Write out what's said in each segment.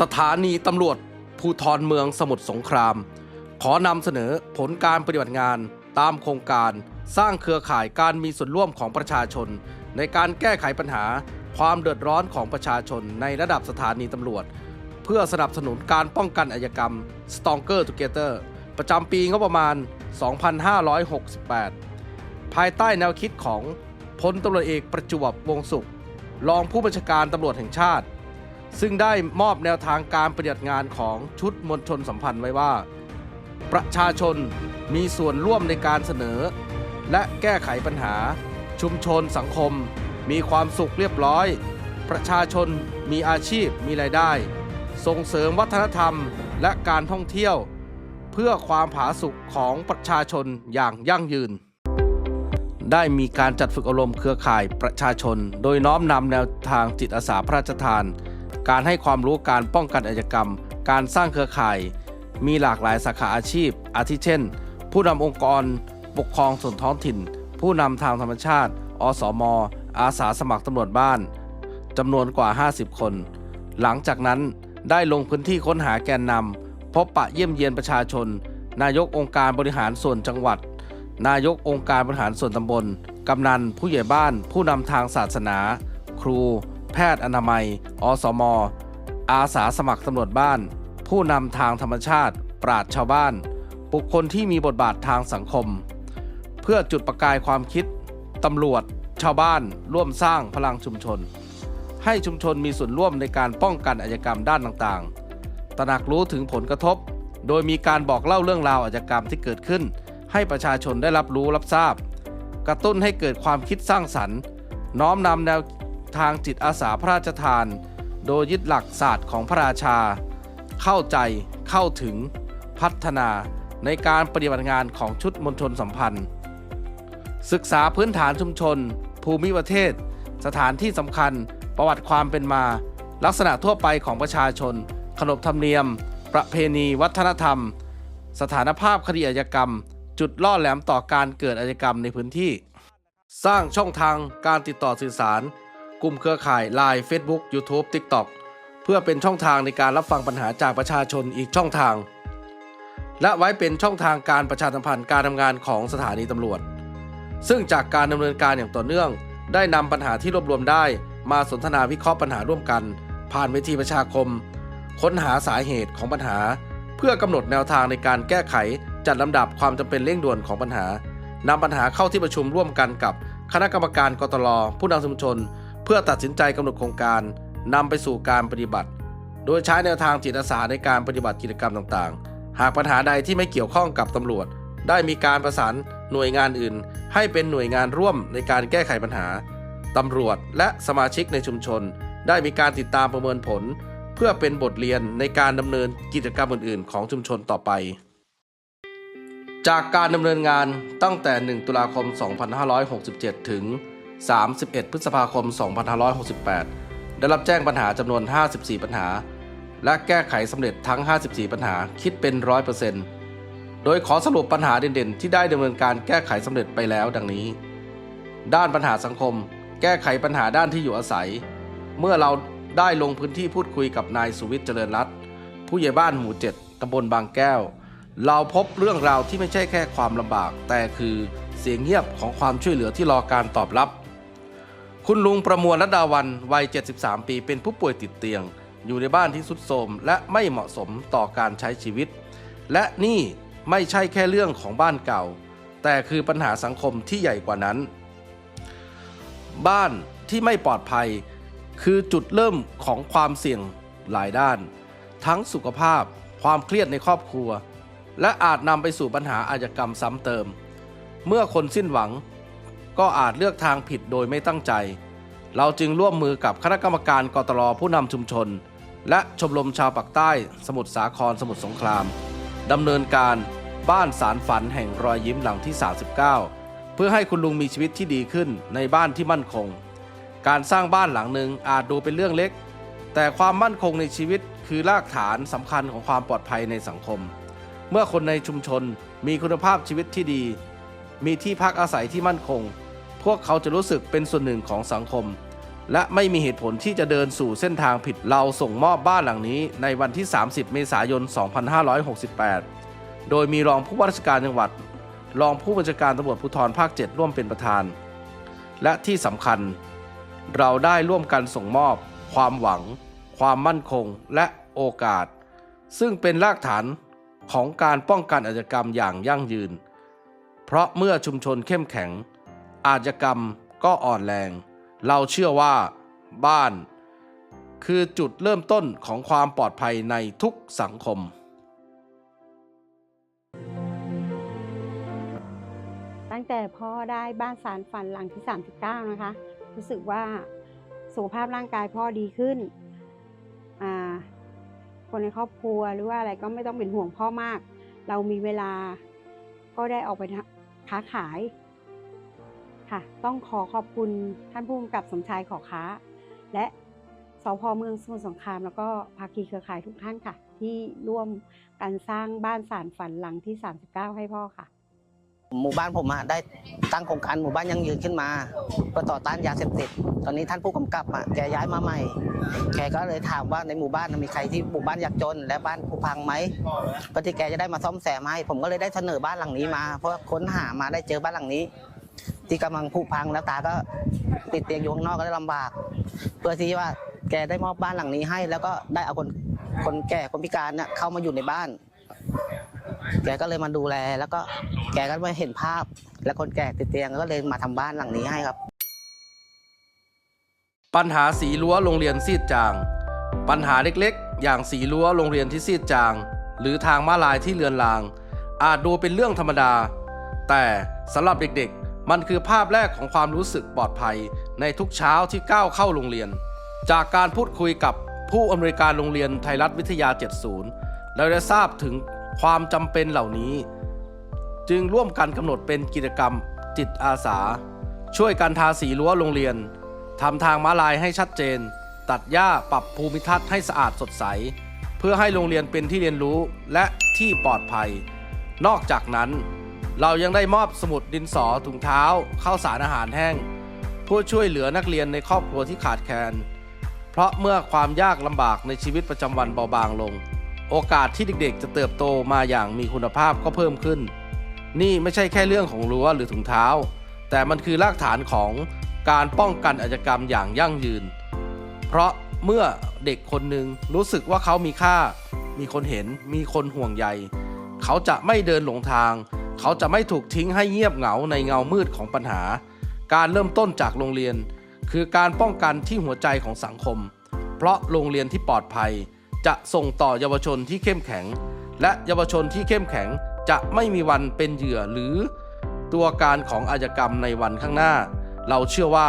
สถานีตำรวจภูธรเมืองสมุทรสงคราม ขอนำเสนอผลการปฏิบัติงานตามโครงการสร้างเครือข่ายการมีส่วนร่วมของประชาชน ในการแก้ไขปัญหาความเดือดร้อนของประชาชนในระดับสถานีตำรวจ เพื่อสนับสนุนการป้องกันอาชญากรรม Stronger Together ประจำปีงบประมาณ 2568 ภายใต้แนวคิดของพลตำรวจเอกประจวบวงศ์สุข รองผู้บัญชาการตำรวจแห่งชาติ ซึ่งได้มอบแนวทางการปฏิบัติงานของชุดมวลชนสัมพันธ์ไว้ว่า ประชาชนมีส่วนร่วมในการเสนอ และแก้ไขปัญหา ชุมชนสังคม มีความสุขเรียบร้อย ประชาชนมีอาชีพมีรายได้ ส่งเสริมวัฒนธรรมและการท่องเที่ยว เพื่อความผาสุกของประชาชนอย่างยั่งยืนได้มีการจัดฝึกอบรมเครือข่ายประชาชน โดยน้อมนำแนวทางจิตอาสาพระราชทาน การให้ความรู้การป้องกันอาชญากรรม การสร้างเครือข่าย มีหลากหลายสาขาอาชีพ อาทิเช่น ผู้นำองค์กร ปกครองส่วนท้องถิ่น ผู้นำทางธรรมชาติ อสม อาสาสมัครตำรวจบ้านจำนวนกว่า 50 คน หลังจากนั้นได้ลงพื้นที่ค้นหาแกนนำพบปะเยี่ยมเยียนประชาชน นายกองค์การบริหารส่วนจังหวัด นายกองค์การบริหารส่วนตำบล กำนัน ผู้ใหญ่บ้าน ผู้นำทางศาสนา ครู แพทย์อนามัย อสม อาสาสมัครตำรวจบ้าน ผู้นำทางธรรมชาติ ปราดชาวบ้าน บุคคลที่มีบทบาททางสังคม เพื่อจุดประกายความคิดตำรวจ ชาวบ้าน ร่วมสร้างพลังชุมชน ให้ชุมชนมีส่วนร่วมในการป้องกันอาชญากรรมด้านต่างๆ ตระหนักรู้ถึงผลกระทบ โดยมีการบอกเล่าเรื่องราวอาชญากรรมที่เกิดขึ้น ให้ประชาชนได้รับรู้รับทราบ กระตุ้นให้เกิดความคิดสร้างสรรค์ น้อมนำแนว ทางจิตอาสาพระราชทาน โดยยึดหลักศาสตร์ของพระราชา เข้าใจเข้าถึงพัฒนาในการปฏิบัติงานของชุดมณฑลสัมพันธ์ ศึกษาพื้นฐานชุมชน ภูมิประเทศ สถานที่สำคัญ ประวัติความเป็นมา ลักษณะทั่วไปของประชาชน ขนบธรรมเนียม ประเพณี วัฒนธรรม สถานภาพคดีอาญากรรม จุดล่อแหลมต่อการเกิดอาญากรรมในพื้นที่ สร้างช่องทางการติดต่อสื่อสาร กลุ่มเครือข่าย Line Facebook YouTube TikTok เพื่อเป็นช่องทางในการรับฟังปัญหาจากประชาชนอีกช่องทาง และไว้เป็นช่องทางการประชาสัมพันธ์การทำงานของสถานีตำรวจ ซึ่งจากการดำเนินการอย่างต่อเนื่อง ได้นำปัญหาที่รวบรวมได้ มาสนทนาวิเคราะห์ปัญหาร่วมกัน ผ่านเวทีประชาคม ค้นหาสาเหตุของปัญหา เพื่อกำหนดแนวทางในการแก้ไขจัดลำดับความจำเป็นเร่งด่วนของปัญหานำปัญหาเข้าที่ประชุมร่วมกันกับคณะกรรมการกตลผู้นำชุมชน เพื่อตัดสินใจกำหนดโครงการนำไปสู่การปฏิบัติ โดยใช้แนวทางจิตอาสาในการปฏิบัติกิจกรรมต่างๆ หากปัญหาใดที่ไม่เกี่ยวข้องกับตำรวจ ได้มีการประสานหน่วยงานอื่น ให้เป็นหน่วยงานร่วมในการแก้ไขปัญหาตำรวจและสมาชิกในชุมชน ได้มีการติดตามประเมินผล เพื่อเป็นบทเรียนในการดำเนินกิจกรรมอื่น ๆ ของชุมชนต่อไป จากการดำเนินงานตั้งแต่ 1 ตุลาคม 2567 ถึง 31 พฤษภาคม 2568 ได้รับแจ้งปัญหาจำนวน 54 ปัญหา และแก้ไขสำเร็จทั้ง 54 ปัญหาคิดเป็น 100%โดยขอสรุปปัญหาเด่นๆ ที่ได้ดำเนินการแก้ไขสำเร็จไปแล้วดังนี้ ด้านปัญหาสังคม แก้ไขปัญหาด้านที่อยู่อาศัย เมื่อเราได้ลงพื้นที่พูดคุยกับนายสุวิทย์เจริญรัตน์ผู้ใหญ่บ้านหมู่ 7ตำบลบางแก้ว เราพบเรื่องราวที่ไม่ใช่แค่ความลำบาก แต่คือเสียงเงียบของความช่วยเหลือที่รอการตอบรับ คุณลุงประมวลรัดาวันวัย 73 ปี เป็นผู้ป่วยติดเตียง อยู่ในบ้านที่สุดโทรมและไม่เหมาะสมต่อการใช้ชีวิต และนี่ไม่ใช่แค่เรื่องของบ้านเก่า แต่คือปัญหาสังคมที่ใหญ่กว่านั้น บ้านที่ไม่ปลอดภัย คือจุดเริ่มของความเสี่ยงหลายด้าน ทั้งสุขภาพ ความเครียดในครอบครัว และอาจนำไปสู่ปัญหาอาชญากรรมซ้ำเติม เมื่อคนสิ้นหวัง ก็อาจเลือกทางผิดโดยไม่ตั้งใจ เราจึงร่วมมือกับคณะกรรมการกตรผู้นำชุมชน และชมรมชาวปากใต้ สมุทรสาครสมุทรสงครามดำเนินการบ้านสารฝันแห่งรอยยิ้มหลังที่ 39 เพื่อให้คุณลุงมีชีวิตที่ดีขึ้นในบ้านที่มั่นคง การสร้างบ้านหลังหนึ่งอาจดูเป็นเรื่องเล็ก แต่ความมั่นคงในชีวิตคือรากฐานสำคัญของความปลอดภัยในสังคม เมื่อคนในชุมชนมีคุณภาพชีวิตที่ดี มีที่พักอาศัยที่มั่นคง พวกเขาจะรู้สึกเป็นส่วนหนึ่งของสังคม และไม่มีเหตุผลที่จะเดินสู่เส้นทางผิดเราส่งมอบบ้านหลังนี้ในวันที่ 30 เมษายน 2568 โดยมีรองผู้ว่าราชการจังหวัด รองผู้บัญชาการตำรวจภูธรภาค 7 ร่วมเป็นประธาน และที่สำคัญ เราได้ร่วมกันส่งมอบ ความหวัง ความมั่นคงและโอกาส ซึ่งเป็นรากฐานของการป้องกันอาชญากรรมอย่างยั่งยืน เพราะเมื่อชุมชนเข้มแข็ง อาชญากรรมก็อ่อนแรง เราเชื่อว่าบ้าน คือจุดเริ่มต้นของความปลอดภัยในทุกสังคม ตั้งแต่พ่อได้บ้านสารฝันหลังที่ 39 นะคะ รู้สึกว่าสุขภาพร่างกายพ่อดีขึ้น คนในครอบครัวหรือว่าอะไรก็ไม่ต้องเป็นห่วงพ่อมาก เรามีเวลาก็ได้ออกไป ค้าขายค่ะ ต้องขอขอบคุณท่านผู้กำกับสมชายขอค้า และสพเมืองสมุทรสงคราม แล้วก็ภาคีเครือข่ายทุกท่านค่ะ ที่ร่วมกันสร้างบ้านสารฝันหลังที่ 39 ให้พ่อค่ะ หมู่บ้านผมอะได้ตั้งโครงการหมู่บ้านยั่งยืนขึ้นมาเพื่อต่อต้านยาเสพติด ตอนนี้ท่านผู้กำกับอะแกย้ายมาใหม่ แกก็เลยถามว่าในหมู่บ้านมีใครที่หมู่บ้านยากจน และบ้านผุพังไหมเพื่อที่แกจะได้มาซ่อมแซมให้ ผมก็เลยได้เสนอบ้านหลังนี้มา เพราะค้นหามาได้เจอบ้านหลังนี้ ที่กำลังผุพังแล้วตาก็ติดเตียงอยู่ข้างนอกก็ได้ลำบาก เพื่อที่ว่าแกได้มอบบ้านหลังนี้ให้ แล้วก็ได้เอาคนคนแก่คนพิการเนี่ยเข้ามาอยู่ในบ้าน แกก็เลยมาดูแล แล้วก็แกก็มาเห็นภาพ แล้วคนแก่ติดเตียงก็เลยมาทำบ้านหลังนี้ให้ครับ ปัญหาสีรั้วโรงเรียนซีดจาง ปัญหาเล็กๆ อย่างสีรั้วโรงเรียนที่ซีดจาง หรือทางม้าลายที่เลือนลาง อาจดูเป็นเรื่องธรรมดา แต่สำหรับเด็กๆ มันคือภาพแรกของความรู้สึกปลอดภัยในทุกเช้าที่ก้าวเข้าโรงเรียน จากการพูดคุยกับผู้อำนวยการโรงเรียนไทยรัฐวิทยา 70 เราได้ทราบถึง ความจำเป็นเหล่านี้ จึงร่วมกันกำหนดเป็นกิจกรรมจิตอาสา ช่วยกันทาสีรั้วโรงเรียนทำทางม้าลายให้ชัดเจน ตัดหญ้าปรับภูมิทัศน์ให้สะอาดสดใส เพื่อให้โรงเรียนเป็นที่เรียนรู้และที่ปลอดภัย นอกจากนั้น เรายังได้มอบสมุดดินสอถุงเท้าข้าวสารอาหารแห้งเพื่อช่วยเหลือนักเรียนในครอบครัวที่ขาดแคลนเพราะเมื่อความยากลำบากในชีวิตประจำวันเบาบางลง โอกาสที่เด็กๆ จะเติบโตมาอย่างมีคุณภาพก็เพิ่มขึ้น นี่ไม่ใช่แค่เรื่องของรั้วหรือถุงเท้า แต่มันคือรากฐานของการป้องกันอาชญากรรมอย่างยั่งยืน เพราะเมื่อเด็กคนหนึ่งรู้สึกว่าเขามีค่า มีคนเห็น มีคนห่วงใย เขาจะไม่เดินหลงทาง เขาจะไม่ถูกทิ้งให้เงียบเหงาในเงามืดของปัญหา การเริ่มต้นจากโรงเรียน คือการป้องกันที่หัวใจของสังคม เพราะโรงเรียนที่ปลอดภัย จะส่งต่อเยาวชนที่เข้มแข็ง และเยาวชนที่เข้มแข็งจะไม่มีวันเป็นเหยื่อหรือตัวการของอาชญากรรมในวันข้างหน้า เราเชื่อว่า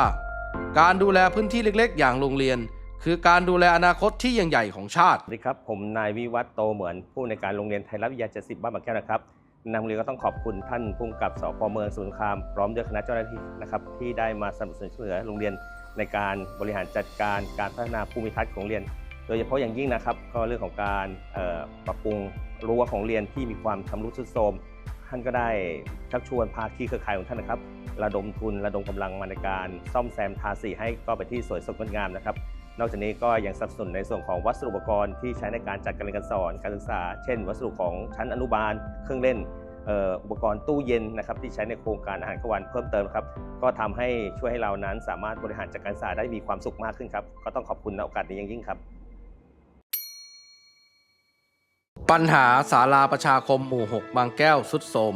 การดูแลพื้นที่เล็กๆ อย่างโรงเรียน คือการดูแลอนาคตที่ยิ่งใหญ่ของชาติ สวัสดีครับ ผมนายวิวัฒน์โตเหมือนผู้ในการโรงเรียนไทยรัฐวิทยา70บ้านบางแก้วนะครับนางเรียนก็ต้องขอบคุณท่านผู้กำกับสพเมืองสมุทรครามพร้อมด้วยคณะเจ้าหน้าที่นะครับที่ได้มาสนับสนุนช่วยเหลือโรงเรียนในการบริหารจัดการการพัฒนาภูมิทัศน์ของโรงเรียน โดยเฉพาะอย่างยิ่งนะครับก็เรื่องของการปรับปรุงรั้วของเรียนที่มีความชำรุดทรุดโทรมท่านก็ได้ชักชวนภาคีเครือข่ายของท่านนะครับ ระดมทุนระดมกำลังมาในการซ่อมแซมทาสีให้ก็ไปที่สวยสดงดงามนะครับ นอกจากนี้ก็ยังสนับสนุนในส่วนของวัสดุอุปกรณ์ที่ใช้ในการจัดการเรียนการสอนการศึกษา เช่น วัสดุของชั้นอนุบาล เครื่องเล่นอุปกรณ์ตู้เย็นนะครับที่ใช้ในโครงการอาหารกลางวันเพิ่มเติมครับก็ทำให้ช่วยให้เรานั้นสามารถบริหารจัดการศึกษาได้มีความสุขมากขึ้นครับก็ต้องขอบคุณในโอกาสนี้อย่างยิ่งครับ ปัญหาศาลาประชาคมหมู่ 6 บางแก้วสุดโทม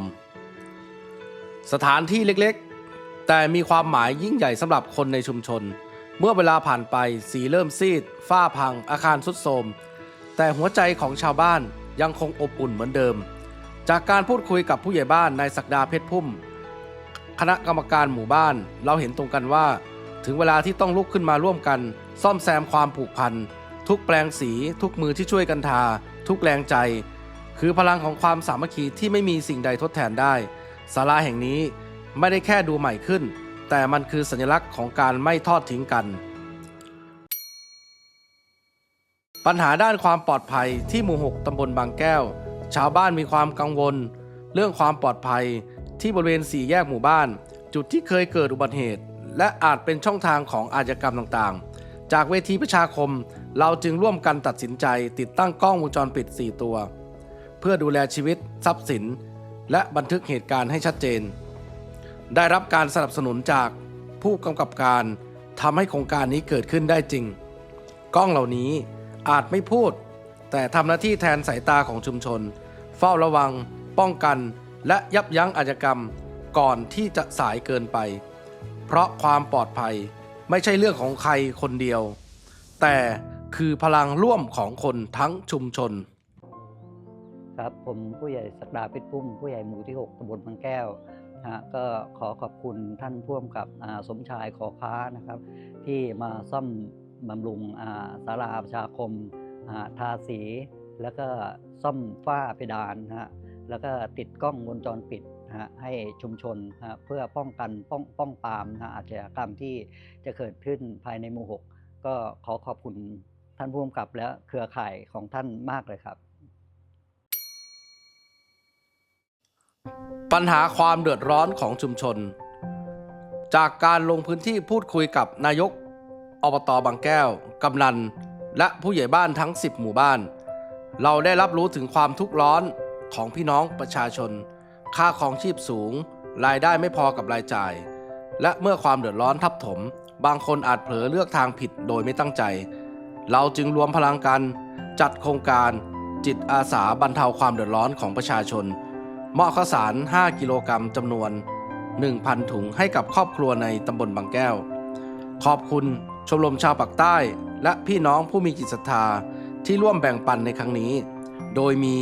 สถานที่เล็กๆ แต่มีความหมายยิ่งใหญ่สำหรับคนในชุมชน เมื่อเวลาผ่านไปสีเริ่มซีด ฝ้าพังอาคารสุดโทมแต่หัวใจของชาวบ้านยังคงอบอุ่นเหมือนเดิม จากการพูดคุยกับผู้ใหญ่บ้านนายศักดาเพชรพุ่ม คณะกรรมการหมู่บ้านเราเห็นตรงกันว่า ถึงเวลาที่ต้องลุกขึ้นมาร่วมกัน ซ่อมแซมความผูกพันทุกแปลงสีทุกมือที่ช่วยกันทา ทุกแรงใจ คือพลังของความสามัคคีที่ไม่มีสิ่งใดทดแทนได้ศาลาแห่งนี้ไม่ได้แค่ดูใหม่ขึ้น แต่มันคือสัญลักษณ์ของการไม่ทอดทิ้งกัน ปัญหาด้านความปลอดภัยที่หมู่ 6ตำบลบางแก้ว ชาวบ้านมีความกังวล เรื่องความปลอดภัยที่บริเวณสี่แยกหมู่บ้าน จุดที่เคยเกิดอุบัติเหตุ และอาจเป็นช่องทางของอาชญากรรมต่างๆ จากเวทีประชาคม เราจึงร่วมกันตัดสินใจติดตั้งกล้องวงจรปิด 4 ตัว เพื่อดูแลชีวิต ทรัพย์สิน และบันทึกเหตุการณ์ให้ชัดเจน ได้รับการสนับสนุนจากผู้กำกับการทำให้โครงการนี้เกิดขึ้นได้จริง กล้องเหล่านี้อาจไม่พูด แต่ทำหน้าที่แทนสายตาของชุมชน เฝ้าระวัง ป้องกัน และยับยั้งอาชญากรรม ก่อนที่จะสายเกินไป เพราะความปลอดภัย ไม่ใช่เรื่องของใครคนเดียว แต่คือพลังร่วมของคนทั้งชุมชน ครับผมผู้ใหญ่ศักดาเพชรพุ่ม ผู้ใหญ่หมู่ที่ 6ตำบลบางแก้วนะฮะก็ขอขอบคุณท่านผู้กำกับสมชายขอค้านะครับ ที่มาซ่อมบำรุงอ่าศาลาประชาคมาทาสี แล้วก็ซ่อมฝ้าเพดานนะฮะแล้วก็ติดกล้องวงจรปิด นะให้ชุมชนนะเพื่อป้องกันป้องป้องปามนะอาชญากรรมที่จะเกิดขึ้นภายในหมู่6ก็ขอขอบคุณท่านผู้กำกับและเครือข่ายของท่านมากเลยครับ ปัญหาความเดือดร้อนของชุมชน จากการลงพื้นที่พูดคุยกับนายกอบตบางแก้ว กำนัน และผู้ใหญ่บ้านทั้ง 10 หมู่บ้าน เราได้รับรู้ถึงความทุกข์ร้อนของพี่น้องประชาชน ค่าของชีพสูง รายได้ไม่พอกับรายจ่าย และเมื่อความเดือดร้อนทับถม บางคนอาจเผลอเลือกทางผิดโดยไม่ตั้งใจ เราจึงรวมพลังกัน จัดโครงการ จิตอาสาบรรเทาความเดือดร้อนของประชาชนมอบข้าวสาร 5 กิโลกรัมจำนวน 1,000 ถุงให้กับครอบครัวในตำบลบางแก้ว ขอบคุณชมรมชาวปากใต้ และพี่น้องผู้มีจิตศรัทธาที่ร่วมแบ่งปันในครั้งนี้ โดยมี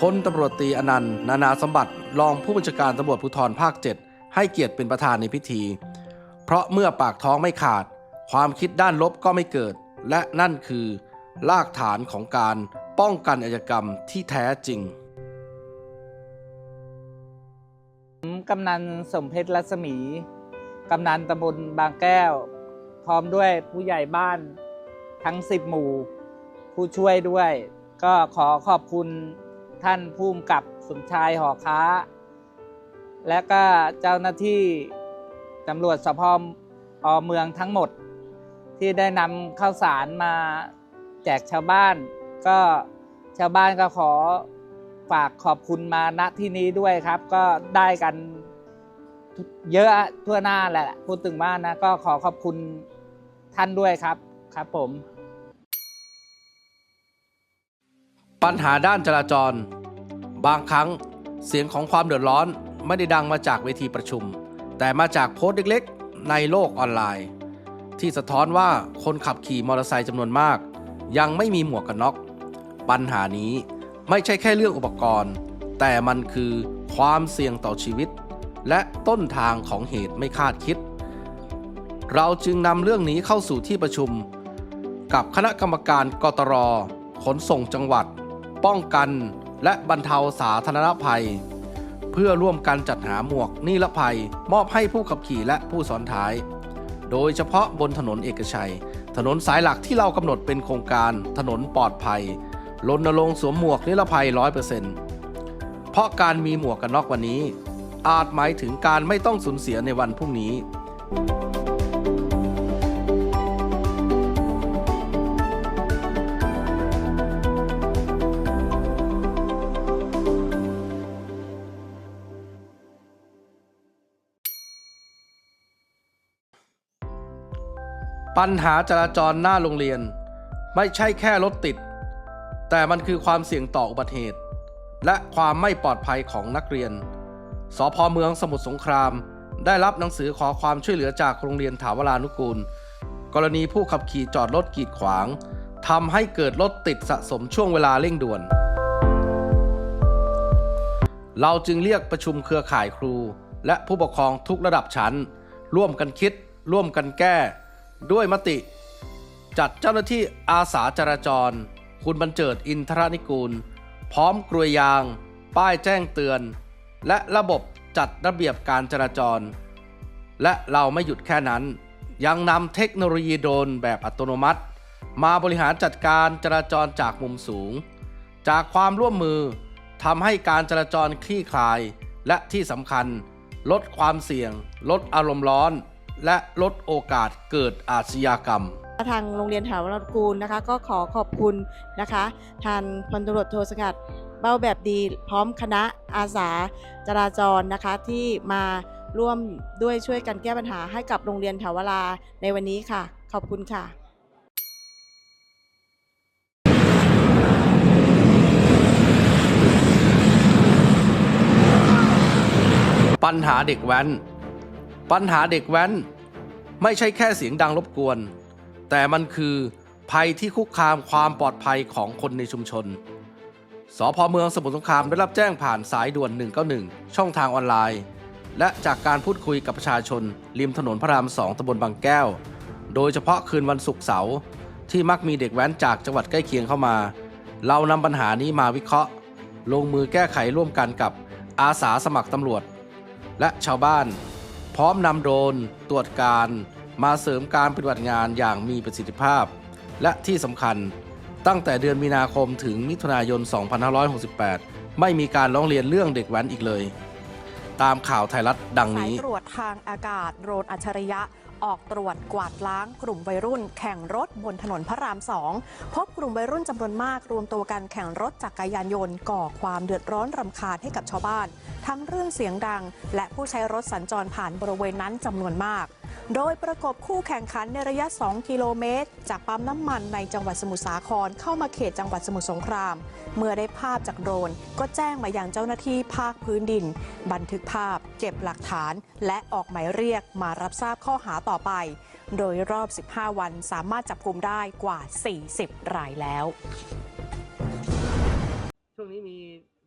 พลตำรวจตีอนันต์ นานาสมบัติรองผู้บัญชาการตำรวจภูธรภาค 7 ให้เกียรติเป็นประธานในพิธี เพราะเมื่อปากท้องไม่ขาด ความคิดด้านลบก็ไม่เกิด และนั่นคือรากฐานของการป้องกันอาชญากรรมที่แท้จริงผมกำนันสมเพชรรัศมี กำนันตำบลบางแก้ว พร้อมด้วยผู้ใหญ่บ้านทั้งสิบหมู่ ผู้ช่วยด้วย ก็ขอขอบคุณ ท่านผู้กำกับสมชายหอค้า และก็เจ้าหน้าที่ตำรวจสพอเมืองทั้งหมด ที่ได้นำข้าวสารมาแจกชาวบ้าน ก็ชาวบ้านก็ขอฝากขอบคุณมาณที่นี้ด้วยครับ ก็ได้กันเยอะทั่วหน้าแหละพูดถึงบ้านนะก็ขอขอบคุณท่านด้วยครับครับผม ปัญหาด้านจราจร บางครั้งเสียงของความเดือดร้อนไม่ได้ดังมาจากเวทีประชุม แต่มาจากโพสต์เล็กๆ ในโลกออนไลน์ ที่สะท้อนว่าคนขับขี่มอเตอร์ไซค์จำนวนมาก ยังไม่มีหมวกกันน็อก ปัญหานี้ไม่ใช่แค่เรื่องอุปกรณ์ แต่มันคือความเสี่ยงต่อชีวิต และต้นทางของเหตุไม่คาดคิด เราจึงนำเรื่องนี้เข้าสู่ที่ประชุม กับคณะกรรมการกตรขนส่งจังหวัด ป้องกันและบรรเทาสาธารณภัย เพื่อร่วมกันจัดหาหมวกนิรภัย มอบให้ผู้ขับขี่และผู้ซ้อนท้าย โดยเฉพาะบนถนนเอกชัย ถนนสายหลักที่เรากำหนดเป็นโครงการถนนปลอดภัยรณรงค์สวมหมวกนิรภัย 100%เพราะการมีหมวกกันน็อกวันนี้ อาจหมายถึงการไม่ต้องสูญเสียในวันพรุ่งนี้ ปัญหาจราจรหน้าโรงเรียน ไม่ใช่แค่รถติด แต่มันคือความเสี่ยงต่ออุบัติเหตุ และความไม่ปลอดภัยของนักเรียน สพเมืองสมุทรสงคราม ได้รับหนังสือขอความช่วยเหลือจากโรงเรียนถาวรานุกูล กรณีผู้ขับขี่จอดรถกีดขวางทำให้เกิดรถติดสะสมช่วงเวลาเร่งด่วน เราจึงเรียกประชุมเครือข่ายครู และผู้ปกครองทุกระดับชั้น ร่วมกันคิด ร่วมกันแก้ ด้วยมติ จัดเจ้าหน้าที่อาสาจราจร คุณบรรเจิดอินทรนิกูล พร้อมกลวยยาง ป้ายแจ้งเตือน และระบบจัดระเบียบการจราจร และเราไม่หยุดแค่นั้น ยังนำเทคโนโลยีโดรนแบบอัตโนมัติ มาบริหารจัดการจราจรจากมุมสูง จากความร่วมมือทำให้การจราจรคลี่คลาย และที่สำคัญ ลดความเสี่ยง ลดอารมณ์ร้อน และลดโอกาสเกิดอาชญากรรม ทางโรงเรียนถาวรกูลนะคะ ก็ขอขอบคุณนะคะทานพลตำรวจโทสงัดเบ้าแบบดีพร้อมคณะอาสาจราจรนะคะที่มาร่วมด้วยช่วยกันแก้ปัญหาให้กับโรงเรียนถาวราในวันนี้ค่ะ ขอบคุณค่ะปัญหาเด็กแว้น ปัญหาเด็กแว้น ไม่ใช่แค่เสียงดังรบกวน แต่มันคือภัยที่คุกคามความปลอดภัยของคนในชุมชน สพเมืองสมุทรสงครามได้รับแจ้งผ่านสายด่วน 191 ช่องทางออนไลน์ และจากการพูดคุยกับประชาชน ริมถนนพระรามสองตำบลบางแก้ว โดยเฉพาะคืนวันศุกร์เสาร์ที่มักมีเด็กแว้นจากจังหวัดใกล้เคียงเข้ามา เรานำปัญหานี้มาวิเคราะห์ ลงมือแก้ไขร่วมกันกับอาสาสมัครตำรวจ และชาวบ้าน พร้อมนำโดรนตรวจการมาเสริมการปฏิบัติงานอย่างมีประสิทธิภาพ และที่สำคัญตั้งแต่เดือนมีนาคมถึงมิถุนายน 2568 ไม่มีการร้องเรียนเรื่องเด็กแว้นอีกเลย ตามข่าวไทยรัฐดังนี้ตรวจทางอากาศโดรนอัจฉริยะ ออกตรวจกวาดล้างกลุ่มวัยรุ่น แข่งรถบนถนนพระรามสองพบกลุ่มวัยรุ่นจำนวนมากรวมตัวกันแข่งรถจักรยานยนต์ก่อความเดือดร้อนรำคาญให้กับชาวบ้าน ทั้งเรื่องเสียงดัง และผู้ใช้รถสัญจรผ่านบริเวณนั้นจำนวนมาก โดยประกบคู่แข่งขันในระยะ 2 กิโลเมตร จากปั๊มน้ำมันในจังหวัดสมุทรสาครเข้ามาเขตจังหวัดสมุทรสงคราม เมื่อได้ภาพจากโดรน ก็แจ้งมายังเจ้าหน้าที่ภาคพื้นดิน บันทึกภาพ เก็บหลักฐาน และออกหมายเรียกมารับทราบข้อหาต่อไป โดยรอบ 15 วันสามารถจับกลุ่มได้กว่า 40 รายแล้ว ช่วงนี้มี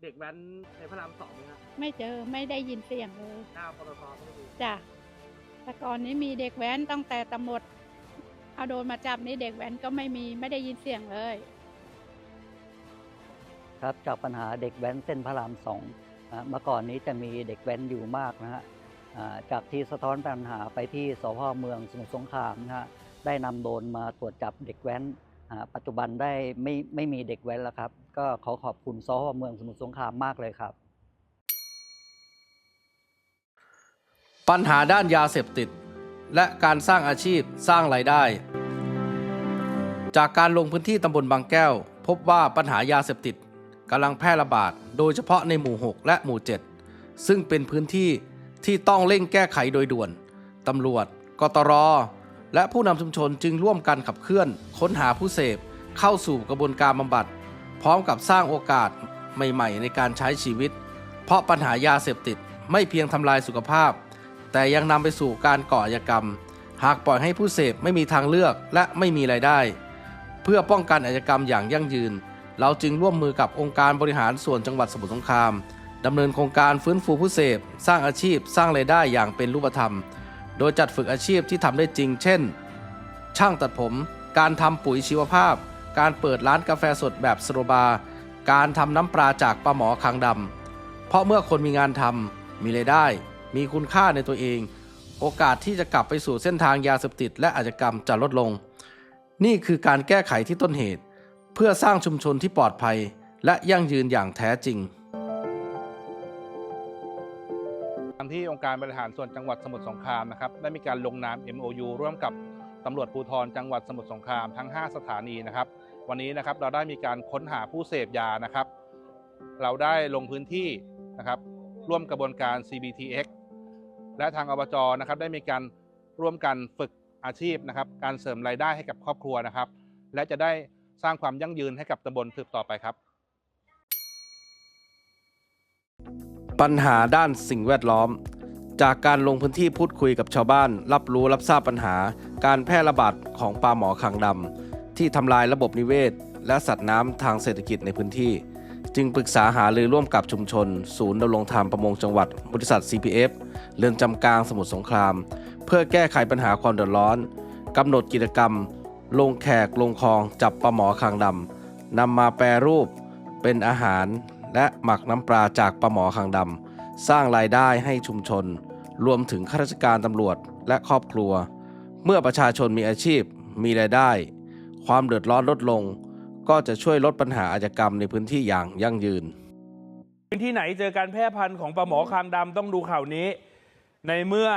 เด็กแว้นในพระรามสองไหมครับไม่เจอไม่ได้ยินเสียงเลย หน้าปตทก็ไม่มี จ้ะ แต่ก่อนนี้มีเด็กแว้นตั้งแต่ตำรวจเอาโดนมาจับนี่เด็กแว้นก็ไม่มีไม่ได้ยินเสียงเลย ครับจากปัญหาเด็กแว้นเส้นพระรามสองเมื่อก่อนนี้จะมีเด็กแว้นอยู่มากนะฮะจากที่สะท้อนปัญหาไปที่สพเมืองสมุทรสงครามนะฮะได้นำโดนมาตรวจจับเด็กแว้นปัจจุบันได้ไม่ไม่มีเด็กแว้นแล้วครับ ก็ขอขอบคุณสพเมืองสมุทรสงครามมากเลยครับ ปัญหาด้านยาเสพติด และการสร้างอาชีพสร้างรายได้ จากการลงพื้นที่ตำบลบางแก้ว พบว่าปัญหายาเสพติดกำลังแพร่ระบาด โดยเฉพาะในหมู่ 6 และหมู่ 7 ซึ่งเป็นพื้นที่ที่ต้องเร่งแก้ไขโดยด่วนตำรวจ กตร และผู้นำชุมชนจึงร่วมกันขับเคลื่อน ค้นหาผู้เสพ เข้าสู่กระบวนการบำบัด พร้อมกับสร้างโอกาสใหม่ ๆ ในการใช้ชีวิต เพราะปัญหายาเสพติดไม่เพียงทำลายสุขภาพ แต่ยังนำไปสู่การก่ออาชญากรรม หากปล่อยให้ผู้เสพไม่มีทางเลือกและไม่มีรายได้ เพื่อป้องกันอาชญากรรมอย่างยั่งยืน เราจึงร่วมมือกับองค์การบริหารส่วนจังหวัดสมุทรสงครามดำเนินโครงการฟื้นฟูผู้เสพ สร้างอาชีพสร้างรายได้อย่างเป็นรูปธรรม โดยจัดฝึกอาชีพที่ทำได้จริง เช่น ช่างตัดผม การทำปุ๋ยชีวภาพ การเปิดร้านกาแฟสดแบบสโลบาร์การทำน้ำปลาจากปลาหมอคางดำเพราะเมื่อคนมีงานทำมีรายได้ มีคุณค่าในตัวเอง โอกาสที่จะกลับไปสู่เส้นทางยาเสพติดและอาชญากรรมจะลดลง นี่คือการแก้ไขที่ต้นเหตุ เพื่อสร้างชุมชนที่ปลอดภัย และยั่งยืนอย่างแท้จริงทางที่องค์การบริหารส่วนจังหวัดสมุทรสงครามนะครับได้มีการลงนาม MOU ร่วมกับตำรวจภูธรจังหวัดสมุทรสงครามทั้ง 5 สถานีนะครับ วันนี้นะครับเราได้มีการค้นหาผู้เสพยานะครับ เราได้ลงพื้นที่นะครับ ร่วมกระบวนการ CBTX และทางอบจนะครับได้มีการร่วมกันฝึกอาชีพนะครับ การเสริมรายได้ให้กับครอบครัวนะครับ และจะได้สร้างความยั่งยืนให้กับตำบลสืบต่อไปครับ ปัญหาด้านสิ่งแวดล้อม จากการลงพื้นที่พูดคุยกับชาวบ้าน รับรู้รับทราบปัญหา การแพร่ระบาดของปลาหมอคางดำที่ทำลายระบบนิเวศ และสัตว์น้ำทางเศรษฐกิจในพื้นที่ จึงปรึกษาหารือร่วมกับชุมชน ศูนย์ดำรงธรรมประมงจังหวัด บริษัท CPF เรือนจำกลางสมุทรสงคราม เพื่อแก้ไขปัญหาความเดือดร้อนกำหนดกิจกรรม ลงแขกลงคลอง จับปลาหมอคางดำนำมาแปรรูป เป็นอาหาร และหมักน้ำปลาจากปลาหมอคางดำสร้างรายได้ให้ชุมชน รวมถึงข้าราชการตำรวจและครอบครัว เมื่อประชาชนมีอาชีพมีรายได้ ความเดือดร้อนลดลง ก็จะช่วยลดปัญหาอาชญากรรมในพื้นที่อย่างยั่งยืน พื้นที่ไหนเจอการแพร่พันธุ์ของปลาหมอคางดำต้องดูข่าวนี้ ในเมื่อ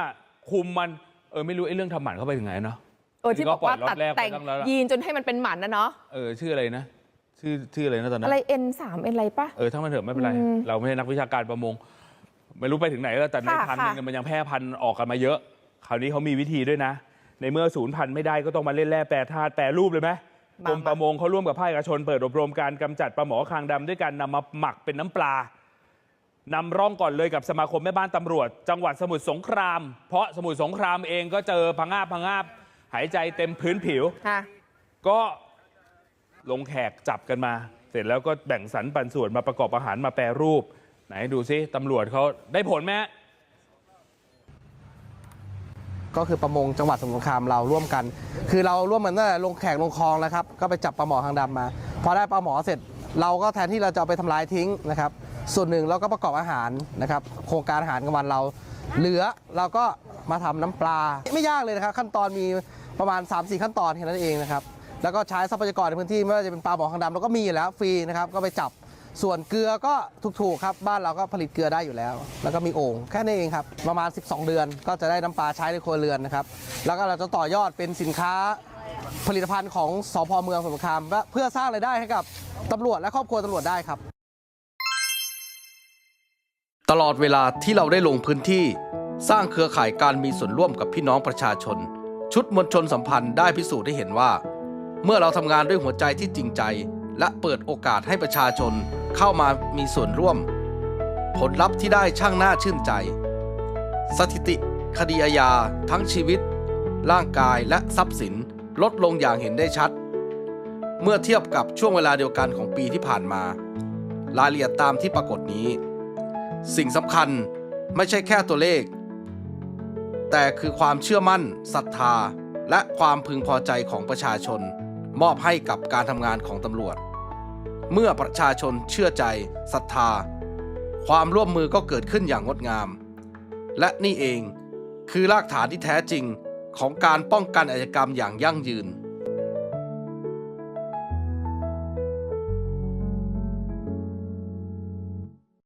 คุมมันเออไม่รู้ไอ้เรื่องทำหมันเข้าไปถึงไหนเนาะเออที่บอกว่านี่ก็ปล่อยรอบตัดแรกไปแต่งตั้งแล้วล่ะยีนจนให้มันเป็นหมันนะเนาะเออชื่ออะไรนะ ชื่อชื่ออะไรนะตอนนั้อะนไร N3 N อะไรปะเออทั้งมันเถอะไม่เป็นไรอืมเราไม่ใช่นักวิชาการประมง ไม่รู้ไปถึงไหนแล้วแต่ในค่ะพันธุ์ค่ะเนี่ยมันยังแพร่พันธุ์ออกกันมาเยอะ คราวนี้เขามีวิธีด้วยนะ ในเมื่อศูนย์พันธุ์ไม่ได้ก็ต้องมาเล่นแร่แปรธาตุแปรรูปเลยไหม กรมประมงเขาร่วมกับภาคเอกชน เปิดอบรมการกำจัดปลาหมอคางดำด้วยการนำมาหมักเป็นน้ำปลานำร่องก่อนเลยกับสมาคมแม่บ้านตำรวจ จังหวัดสมุทรสงคราม เพราะสมุทรสงครามเองก็เจอพังงาบพังงาบหายใจเต็มพื้นผิว ค่ะ ก็ลงแขกจับกันมา เสร็จแล้วก็แบ่งสรรปันส่วนมาประกอบอาหารมาแปรรูป ไหนดูซิตำรวจเขาได้ผลไหมฮะ ก็คือประมงจังหวัดสมุทรสงครามเราร่วมกัน คือเราร่วมกันตั้งแต่ลงแขกลงคลองแล้วครับก็ไปจับปลาหมอทางดำมาพอได้ปลาหมอเสร็จ เราก็แทนที่เราจะเอาไปทำลายทิ้งนะครับ ส่วนหนึ่งเราก็ประกอบอาหารนะครับ โครงการอาหารกลางวันเรา เหลือเราก็มาทำน้ำปลาไม่ยากเลยนะครับ ขั้นตอนมีประมาณ 3-4 ขั้นตอนแค่นั้นเองนะครับแล้วก็ใช้ทรัพยากรในพื้นที่ไม่ว่าจะเป็นปลาหมอทางดำเราก็มีอยู่แล้วฟรีนะครับก็ไปจับ ส่วนเกลือก็ถูกๆครับบ้านเราก็ผลิตเกลือได้อยู่แล้ว แล้วก็มีโอ่งแค่นี้เองครับประมาณ 12 เดือนก็จะได้น้ำปลาใช้ในครัวเรือนนะครับแล้วก็เราจะต่อยอดเป็นสินค้าผลิตภัณฑ์ของสพเมืองสมุทรสงครามเพื่อสร้างรายได้ให้กับตำรวจและครอบครัวตำรวจได้ครับ ตลอดเวลาที่เราได้ลงพื้นที่ สร้างเครือข่ายการมีส่วนร่วมกับพี่น้องประชาชน ชุดมวลชนสัมพันธ์ได้พิสูจน์ให้เห็นว่า เมื่อเราทำงานด้วยหัวใจที่จริงใจ และเปิดโอกาสให้ประชาชน เข้ามามีส่วนร่วม ผลลัพธ์ที่ได้ช่างน่าชื่นใจ สถิติ คดีอาญาทั้งชีวิต ร่างกายและทรัพย์สินลดลงอย่างเห็นได้ชัด เมื่อเทียบกับช่วงเวลาเดียวกันของปีที่ผ่านมา รายละเอียดตามที่ปรากฏนี้ สิ่งสำคัญไม่ใช่แค่ตัวเลข แต่คือความเชื่อมั่นศรัทธา และความพึงพอใจของประชาชน มอบให้กับการทำงานของตำรวจ เมื่อประชาชนเชื่อใจศรัทธา ความร่วมมือก็เกิดขึ้นอย่างงดงาม และนี่เองคือรากฐานที่แท้จริงของการป้องกันอาชญากรรมอย่างยั่งยืน